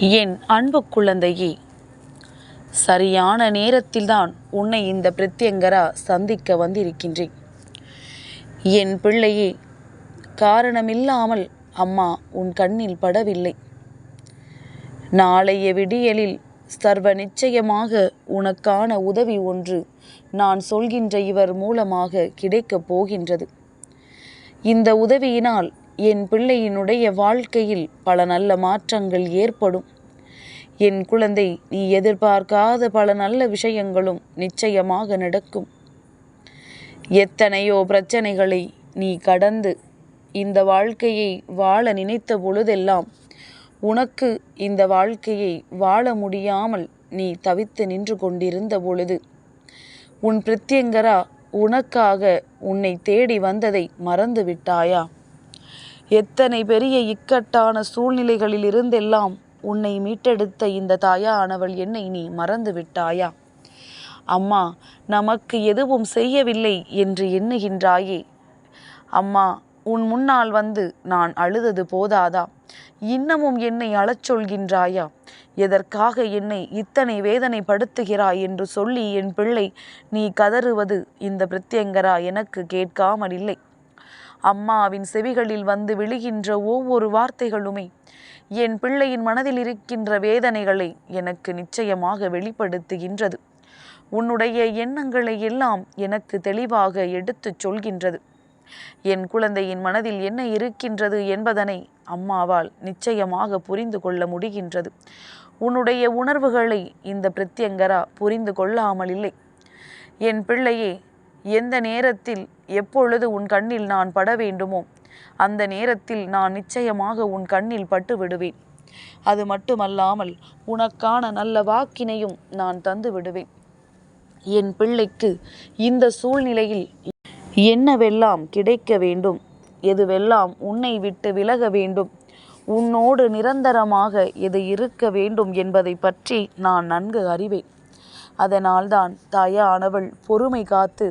என் அன்பு குழந்தையே சரியான நேரத்தில்தான் உன்னை இந்த பிரத்யங்கரா சந்திக்க வந்திருக்கின்றேன். என் பிள்ளையே காரணமில்லாமல் அம்மா உன் கண்ணில் படவில்லை. நாளைய விடியலில் சர்வ நிச்சயமாக உனக்கான உதவி ஒன்று நான் சொல்கின்ற இவர் மூலமாக கிடைக்கப் போகின்றது. இந்த உதவியினால் என் பிள்ளையினுடைய வாழ்க்கையில் பல நல்ல மாற்றங்கள் ஏற்படும். என் குழந்தை நீ எதிர்பார்க்காத பல நல்ல விஷயங்களும் நிச்சயமாக நடக்கும். எத்தனையோ பிரச்சனைகளை நீ கடந்து இந்த வாழ்க்கையை வாழ நினைத்த பொழுதெல்லாம் உனக்கு இந்த வாழ்க்கையை வாழ முடியாமல் நீ தவித்து நின்று கொண்டிருந்த பொழுது உன் பிரத்யங்கரா உனக்காக உன்னை தேடி வந்ததை மறந்து விட்டாயா? எத்தனை பெரிய இக்கட்டான சூழ்நிலைகளில் இருந்தெல்லாம் உன்னை மீட்டெடுத்த இந்த தாயானவள் என்னை நீ மறந்து விட்டாயா? அம்மா நமக்கு எதுவும் செய்யவில்லை என்று எண்ணுகின்றாயே. அம்மா உன் முன்னால் வந்து நான் அழுதது போதாதா? இன்னமும் என்னை அழச்சொல்கின்றாயா எதற்காக என்னை இத்தனை வேதனைப்படுத்துகிறாய் என்று சொல்லி என் பிள்ளை நீ கதறுவது இந்த பிரத்யங்கரா எனக்கு கேட்காமல் இல்லை அம்மாவின் செவிகளில் வந்து விழுகின்ற ஒவ்வொரு வார்த்தைகளுமே என் பிள்ளையின் மனதில் இருக்கின்ற வேதனைகளை எனக்கு நிச்சயமாக வெளிப்படுத்துகின்றது. உன்னுடைய எண்ணங்களை எல்லாம் எனக்கு தெளிவாக எடுத்துச் சொல்கின்றது. என் குழந்தையின் மனதில் என்ன இருக்கின்றது என்பதனை அம்மாவால் நிச்சயமாக புரிந்து கொள்ள முடிகின்றது. உன்னுடைய உணர்வுகளை இந்த பிரத்யங்கரா புரிந்து கொள்ளாமல் இல்லை என் பிள்ளையே எந்த நேரத்தில் எப்பொழுது உன் கண்ணில் நான் பட வேண்டுமோ அந்த நேரத்தில் நான் நிச்சயமாக உன் கண்ணில் பட்டு விடுவேன். அது மட்டுமல்லாமல் உனக்கான நல்ல வாக்கினையும் நான் தந்து விடுவேன். என் பிள்ளைக்கு இந்த சூழ்நிலையில் என்னவெல்லாம் கிடைக்க வேண்டும்? எதுவெல்லாம் உன்னை விட்டு விலக வேண்டும்? உன்னோடு நிரந்தரமாக எது இருக்க வேண்டும் என்பதை பற்றி நான் நன்கு அறிவேன். அதனால்தான் தாயானவள் பொறுமை காத்து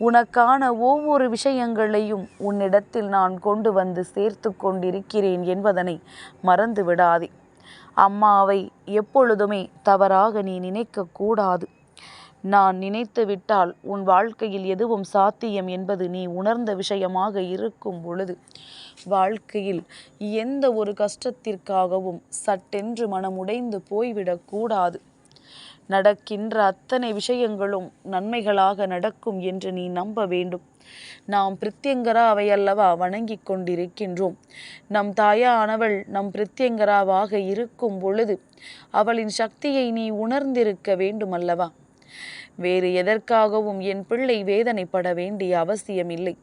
உனக்கான ஒவ்வொரு விஷயங்களையும் உன்னிடத்தில் நான் கொண்டு வந்து சேர்த்து கொண்டிருக்கிறேன் என்பதனை மறந்து விடாதே. அம்மாவை எப்பொழுதுமே தவறாக நீ நினைக்கக்கூடாது நான் நினைத்து விட்டால் உன் வாழ்க்கையில் எதுவும் சாத்தியம் என்பது நீ உணர்ந்த விஷயமாக இருக்கும் பொழுது வாழ்க்கையில் எந்த ஒரு கஷ்டத்திற்காகவும் சட்டென்று மனமுடைந்து போய்விடக்கூடாது நடக்கின்ற அத்தனை விஷயங்களும் நன்மைகளாக நடக்கும் என்று நீ நம்ப வேண்டும். நாம் பிரித்யங்கராவை அல்லவா வணங்கி கொண்டிருக்கின்றோம். நம் தாயானவள் நம் பிரித்யங்கராவாக இருக்கும் பொழுது அவளின் சக்தியை நீ உணர்ந்திருக்க வேண்டும் அல்லவா வேறு எதற்காகவும் என் பிள்ளை வேதனைப்பட வேண்டிய அவசியமில்லை.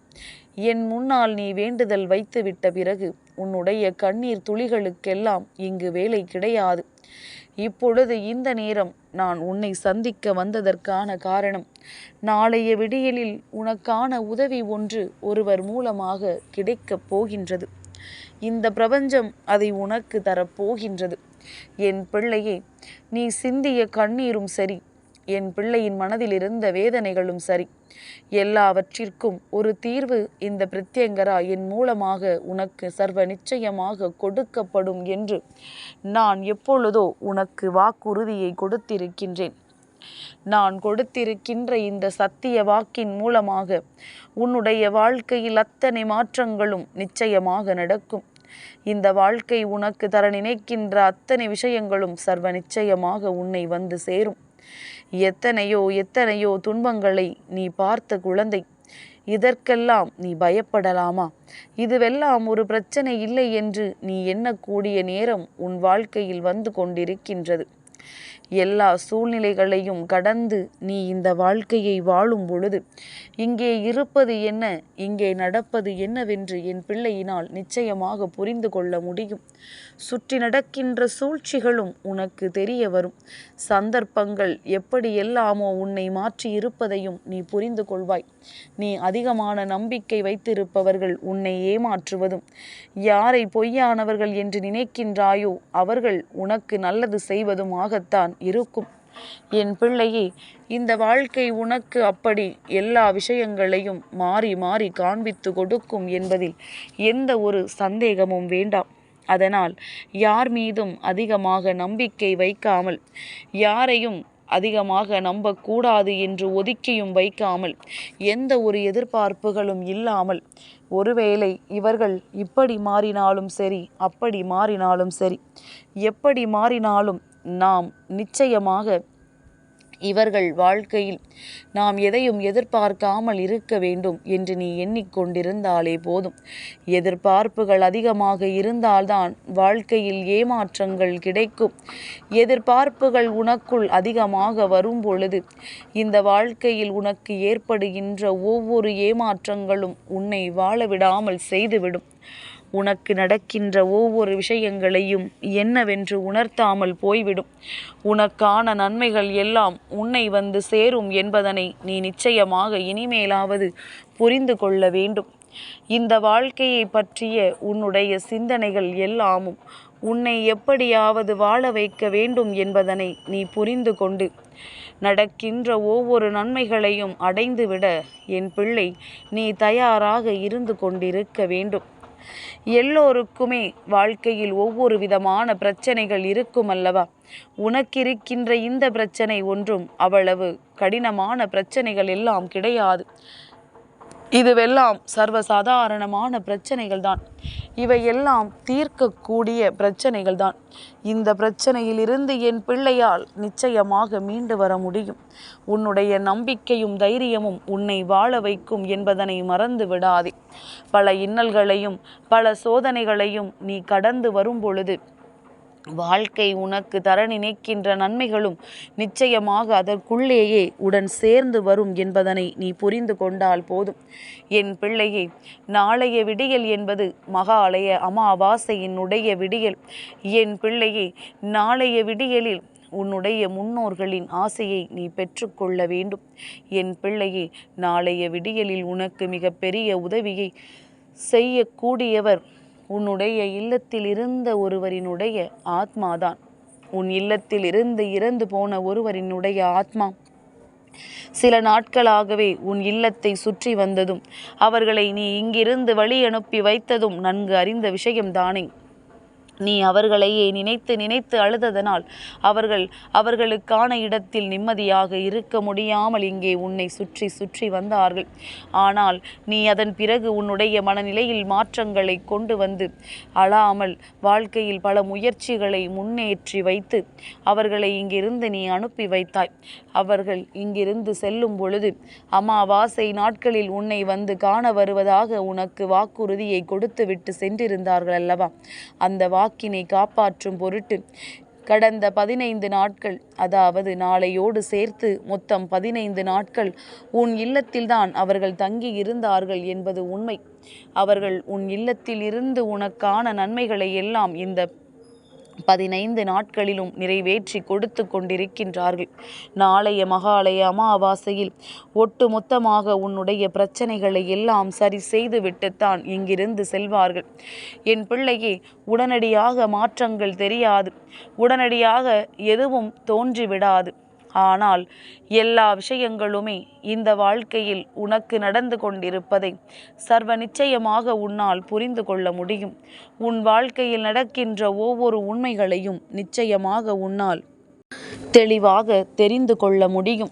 என் முன்னால் நீ வேண்டுதல் வைத்துவிட்ட பிறகு உன்னுடைய கண்ணீர் துளிகளுக்கெல்லாம் இங்கு வேலை கிடையாது. இப்பொழுது இந்த நேரம் நான் உன்னை சந்திக்க வந்ததற்கான காரணம். நாளைய விடியலில் உனக்கான உதவி ஒன்று ஒருவர் மூலமாக கிடைக்கப் போகின்றது. இந்த பிரபஞ்சம் அதை உனக்கு தரப்போகின்றது என் பிள்ளையே நீ சிந்திய கண்ணீரும் சரி. என் பிள்ளையின் மனதில் இருந்த வேதனைகளும் சரி. எல்லாவற்றிற்கும் ஒரு தீர்வு இந்த பிரத்யங்கரா என் மூலமாக உனக்கு சர்வ நிச்சயமாக கொடுக்கப்படும் என்று நான் எப்பொழுதோ உனக்கு வாக்குறுதியை கொடுத்திருக்கின்றேன். நான் கொடுத்திருக்கின்ற இந்த சத்திய வாக்கின் மூலமாக உன்னுடைய வாழ்க்கையில் அத்தனை மாற்றங்களும் நிச்சயமாக நடக்கும். இந்த வாழ்க்கை உனக்கு தர நினைக்கின்ற அத்தனை விஷயங்களும் சர்வ நிச்சயமாக உன்னை வந்து சேரும். எத்தனையோ எத்தனையோ துன்பங்களை நீ பார்த்த குழந்தை. இதற்கெல்லாம் நீ பயப்படலாமா? இதுவெல்லாம் ஒரு பிரச்சனை இல்லை என்று நீ எண்ணக்கூடிய நேரம் உன் வாழ்க்கையில் வந்து கொண்டிருக்கின்றது. எல்லா சூழ்நிலைகளையும் கடந்து நீ இந்த வாழ்க்கையை வாழும் பொழுது இங்கே இருப்பது என்ன இங்கே நடப்பது என்னவென்று என் பிள்ளையினால் நிச்சயமாக புரிந்து கொள்ள முடியும். சுற்றி நடக்கின்ற சூழ்ச்சிகளும் உனக்கு தெரிய வரும். சந்தர்ப்பங்கள் எப்படி எல்லாமோ உன்னை மாற்றி இருப்பதையும் நீ புரிந்து கொள்வாய். நீ அதிகமான நம்பிக்கை வைத்திருப்பவர்கள் உன்னை ஏமாற்றுவதும் யாரை பொய்யானவர்கள் என்று நினைக்கின்றாயோ அவர்கள் உனக்கு நல்லது செய்வதுமாகத்தான் இருக்கும். என் பிள்ளையே இந்த வாழ்க்கை உனக்கு அப்படி எல்லா விஷயங்களையும் மாறி மாறி காண்பித்து கொடுக்கும் என்பதில் எந்த ஒரு சந்தேகமும் வேண்டாம். அதனால் யார் மீதும் அதிகமாக நம்பிக்கை வைக்காமல் யாரையும் அதிகமாக நம்பக்கூடாது என்று ஒதுக்கியும் வைக்காமல் எந்த ஒரு எதிர்பார்ப்புகளும் இல்லாமல் ஒருவேளை இவர்கள் இப்படி மாறினாலும் சரி அப்படி மாறினாலும் சரி எப்படி மாறினாலும் நாம் நிச்சயமாக இவர்கள் வாழ்க்கையில் நாம் எதையும் எதிர்பார்க்காமல் இருக்க வேண்டும் என்று நீ எண்ணிக்கொண்டிருந்தாலே போதும். எதிர்பார்ப்புகள் அதிகமாக இருந்தால்தான் வாழ்க்கையில் ஏமாற்றங்கள் கிடைக்கும். எதிர்பார்ப்புகள் உனக்குள் அதிகமாக வரும் பொழுது இந்த வாழ்க்கையில் உனக்கு ஏற்படுகின்ற ஒவ்வொரு ஏமாற்றங்களும் உன்னை வாழ விடாமல் செய்துவிடும். உனக்கு நடக்கின்ற ஒவ்வொரு விஷயங்களையும் என்னவென்று உணர்த்தாமல் போய்விடும். உனக்கான நன்மைகள் எல்லாம் உன்னை வந்து சேரும் என்பதனை நீ நிச்சயமாக இனிமேலாவது புரிந்து கொள்ள வேண்டும். இந்த வாழ்க்கையை பற்றிய உன்னுடைய சிந்தனைகள் எல்லாமும் உன்னை எப்படியாவது வாழ வைக்க வேண்டும் என்பதனை நீ புரிந்து கொண்டு நடக்கின்ற ஒவ்வொரு நன்மைகளையும் அடைந்துவிட என் பிள்ளை நீ தயாராக இருந்து கொண்டிருக்க வேண்டும். எல்லோருக்குமே வாழ்க்கையில் ஒவ்வொரு விதமான பிரச்சனைகள் இருக்கும் அல்லவா? உனக்கிருக்கின்ற இந்த பிரச்சனை ஒன்றும் அவ்வளவு கடினமான பிரச்சனைகள் எல்லாம் கிடையாது. இதுவெல்லாம் சர்வசாதாரணமான பிரச்சனைகள் தான் இவையெல்லாம் தீர்க்கக்கூடிய பிரச்சனைகள் தான் இந்த பிரச்சனையிலிருந்து என் பிள்ளையால் நிச்சயமாக மீண்டு வர முடியும். உன்னுடைய நம்பிக்கையும் தைரியமும் உன்னை வாழ வைக்கும் என்பதனை மறந்து விடாதே. பல இன்னல்களையும் பல சோதனைகளையும் நீ கடந்து வரும் பொழுது வாழ்க்கை உனக்கு தர நினைக்கின்ற நன்மைகளும் நிச்சயமாக அதற்குள்ளேயே உடன் சேர்ந்து வரும் என்பதனை நீ புரிந்து கொண்டால் போதும். என் பிள்ளையே நாளைய விடியல் என்பது மகாலய அமாவாசையினுடைய விடியல். என் பிள்ளையே நாளைய விடியலில் உன்னுடைய முன்னோர்களின் ஆசையை நீ பெற்றுக்கொள்ள வேண்டும். என் பிள்ளையே நாளைய விடியலில் உனக்கு மிகப்பெரிய உதவியை செய்யக்கூடியவர் உன்னுடைய இல்லத்தில் இருந்த ஒருவரினுடைய ஆத்மாதான். உன் இல்லத்தில் இருந்து இறந்து போன ஒருவரினுடைய ஆத்மா. சில நாட்களாகவே உன் இல்லத்தை சுற்றி வந்ததும் அவர்களை நீ இங்கிருந்து வழி அனுப்பி வைத்ததும் நன்கு அறிந்த விஷயம்தானே. நீ அவர்களையே நினைத்து நினைத்து அழுததனால் அவர்கள் அவர்களுக்கான இடத்தில் நிம்மதியாக இருக்க முடியாமல் இங்கே உன்னை சுற்றி சுற்றி வந்தார்கள். ஆனால் நீ அதன் பிறகு உன்னுடைய மனநிலையில் மாற்றங்களை கொண்டு வந்து அழாமல் வாழ்க்கையில் பல முயற்சிகளை முன்னேற்றி வைத்து அவர்களை இங்கிருந்து நீ அனுப்பி வைத்தாய். அவர்கள் இங்கிருந்து செல்லும் பொழுது அமாவாசை நாட்களில் உன்னை வந்து காண வருவதாக உனக்கு வாக்குறுதியை கொடுத்துவிட்டு சென்றிருந்தார்கள் அல்லவா? அந்த வாக்கினை காப்பாற்றும் பொருட்டு. கடந்த பதினைந்து நாட்கள் அதாவது நாளையோடு சேர்த்து மொத்தம் பதினைந்து நாட்கள் உன் இல்லத்தில்தான் அவர்கள் தங்கி இருந்தார்கள் என்பது உண்மை. அவர்கள் உன் இல்லத்தில் இருந்து உனக்கான நன்மைகளை எல்லாம் இந்த பதினைந்து நாட்களிலும் நிறைவேற்றி கொடுத்து கொண்டிருக்கின்றார்கள். நாளைய மகாலய அமாவாசையில் ஒட்டுமொத்தமாக உன்னுடைய பிரச்சனைகளை எல்லாம் சரி செய்துவிட்டுத்தான் இங்கிருந்து செல்வார்கள். என் பிள்ளையே உடனடியாக மாற்றங்கள் தெரியாது. உடனடியாக எதுவும் தோன்றிவிடாது. ஆனால் எல்லா விஷயங்களுமே இந்த வாழ்க்கையில் உனக்கு நடந்து கொண்டிருப்பதை சர்வ நிச்சயமாக உன்னால் புரிந்து கொள்ள முடியும். உன் வாழ்க்கையில் நடக்கின்ற ஒவ்வொரு உண்மைகளையும் நிச்சயமாக உன்னால் தெளிவாக தெரிந்து கொள்ள முடியும்.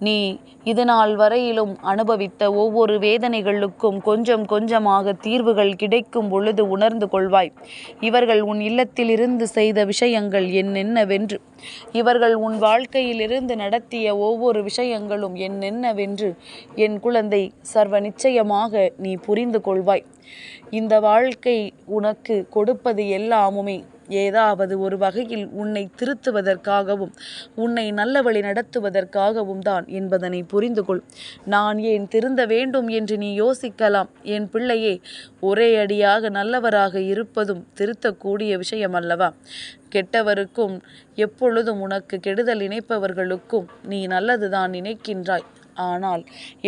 நீ இதுநாள் வரையிலும் அனுபவித்த ஒவ்வொரு வேதனைகளுக்கும் கொஞ்சம் கொஞ்சமாக தீர்வுகள் கிடைக்கும் பொழுது உணர்ந்து கொள்வாய். இவர்கள் உன் இல்லத்திலிருந்து செய்த விஷயங்கள் என்னென்னவென்று. இவர்கள் உன் வாழ்க்கையிலிருந்து நடத்திய ஒவ்வொரு விஷயங்களும் என்னென்னவென்று என் குழந்தை சர்வ நிச்சயமாக நீ புரிந்து கொள்வாய். இந்த வாழ்க்கை உனக்கு கொடுப்பது எல்லாமுமே. ஏதாவது ஒரு வகையில் உன்னை திருத்துவதற்காகவும் உன்னை நல்ல வழி நடத்துவதற்காகவும் தான் என்பதனை புரிந்து கொள் நான் ஏன் திருந்த வேண்டும் என்று நீ யோசிக்கலாம். என் பிள்ளையே ஒரே அடியாக நல்லவராக இருப்பதும் திருத்தக்கூடிய விஷயம் அல்லவா கெட்டவருக்கும் எப்பொழுதும் உனக்கு கெடுதல் நினைப்பவர்களுக்கும் நீ நல்லதுதான் நினைக்கின்றாய். ஆனால்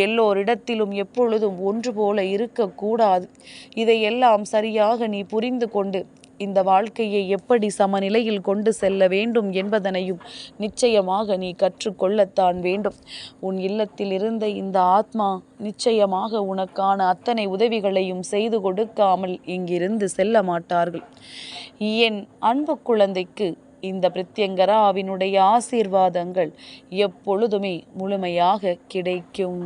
எல்லோரிடத்திலும் எப்பொழுதும் ஒன்று போல இருக்கக்கூடாது. இதையெல்லாம் சரியாக நீ புரிந்து கொண்டு இந்த வாழ்க்கையை எப்படி சமநிலையில் கொண்டு செல்ல வேண்டும் என்பதனையும் நிச்சயமாக நீ கற்றுக்கொள்ளத்தான் வேண்டும். உன் இல்லத்தில் இருந்த இந்த ஆத்மா நிச்சயமாக உனக்கான அத்தனை உதவிகளையும் செய்து கொடுக்காமல் இங்கிருந்து செல்ல மாட்டார்கள். என் அன்பு குழந்தைக்கு இந்த பிரித்யங்கராவினுடைய ஆசீர்வாதங்கள் எப்பொழுதுமே முழுமையாக கிடைக்கும்.